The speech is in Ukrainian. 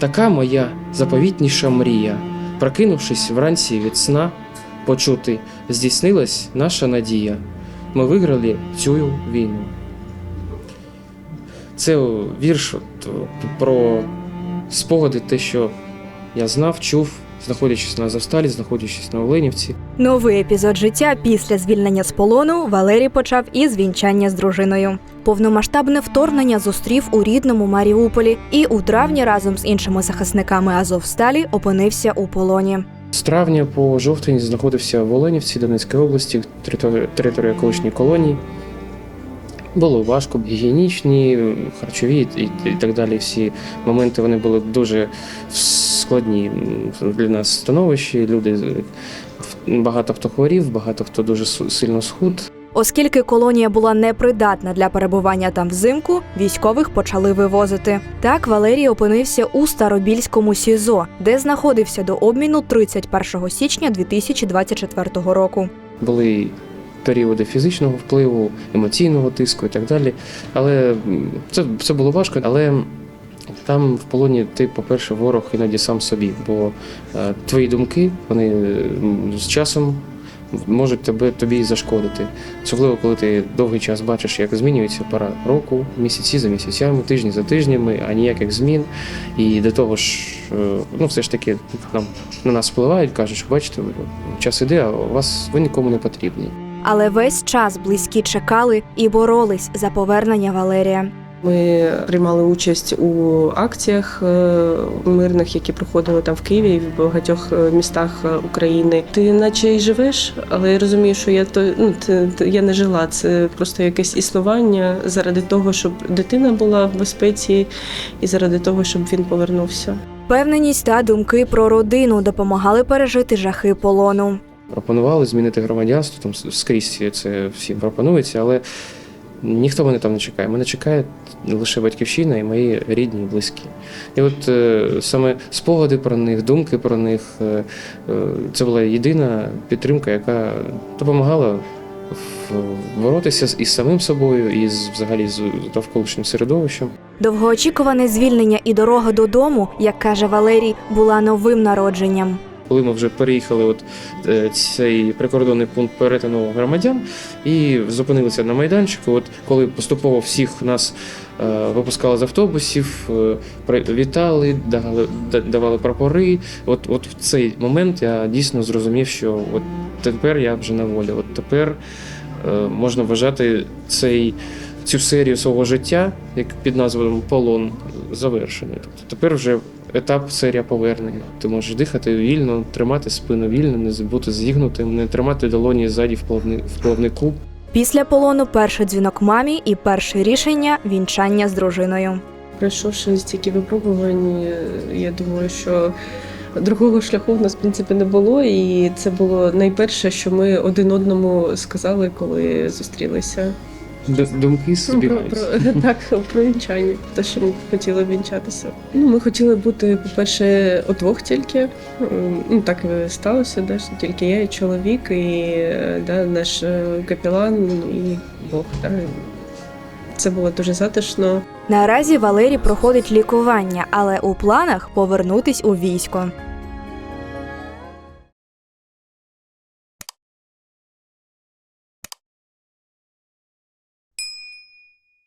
Така моя заповітніша мрія. Прокинувшись вранці від сна, почути, здійснилась наша надія. Ми виграли цю війну. Це вірш про спогади, те, що я знав, чув, знаходячись на Завсталі, знаходячись на Оленівці. Новий епізод життя після звільнення з полону Валерій почав із вінчання з дружиною. Повномасштабне вторгнення зустрів у рідному Маріуполі і у травні разом з іншими захисниками Азовсталі опинився у полоні. З травня по жовтень знаходився в Оленівці, Донецької області, територія, колишньої колонії. Було важко, гігієнічні, харчові і, і так далі. Всі моменти вони були дуже складні для нас становищі. Люди багато хто хворів, багато хто дуже сильно схуд. Оскільки колонія була непридатна для перебування там взимку, військових почали вивозити. Так Валерій опинився у Старобільському СІЗО, де знаходився до обміну 31 січня 2024 року. Були періоди фізичного впливу, емоційного тиску і так далі. Але це, це було важко. Але там в полоні ти, по-перше, ворог іноді сам собі, бо е, твої думки вони з часом можуть тебе тобі зашкодити. Особливо, коли ти довгий час бачиш, як змінюється пора року, місяці за місяцями, тижні за тижнями, а ніяких змін. І до того ж, е, ну все ж таки нам на нас впливають, кажуть, бачите, час іде, а вас ви нікому не потрібні. Але весь час близькі чекали і боролись за повернення Валерія. Ми приймали участь у акціях е, мирних, які проходили там в Києві і в багатьох е, містах е, України. Ти наче й живеш, але я розумію, що я то ну я не жила. Це просто якесь існування заради того, щоб дитина була в безпеці, і заради того, щоб він повернувся. Впевненість та думки про родину допомагали пережити жахи полону. Пропонували змінити громадянство, там скрізь це всім пропонується, але ніхто мене там не чекає. Мене чекає лише батьківщина і мої рідні близькі. І от е, саме спогади про них, думки про них е, е, це була єдина підтримка, яка допомагала боротися із самим собою, і з взагалі з довколишнім середовищем. Довгоочікуване звільнення і дорога додому, як каже Валерій, була новим народженням. Коли ми вже переїхали, от е, цей прикордонний пункт перетину громадян і зупинилися на майданчику. От коли поступово всіх нас е, випускали з автобусів, е, вітали, давали, давали прапори. От, от в цей момент я дійсно зрозумів, що от тепер я вже на волі. От тепер е, можна вважати цей. Цю серію свого життя, як під назвою Полон, завершеною. Тобто тепер вже етап серія повернення. Ти можеш дихати вільно, тримати спину вільно, не бути зігнутим, не тримати долоні ззаді в плавний, в плавний куб. Після полону перший дзвінок мамі і перше рішення вінчання з дружиною. Пройшовши стільки випробувань, я думаю, що другого шляху в нас в принципі не було, і це було найперше, що ми один одному сказали, коли зустрілися. Думки Ну, про, про, так, про вінчання. Те, що ми хотіли вінчатися. Ну, ми хотіли бути, по-перше, удвох тільки. Ну, так сталося, да, що тільки я і чоловік, і да, наш е, капелан, і Бог. Да. Це було дуже затишно. Наразі Валерій проходить лікування, але у планах повернутись у військо.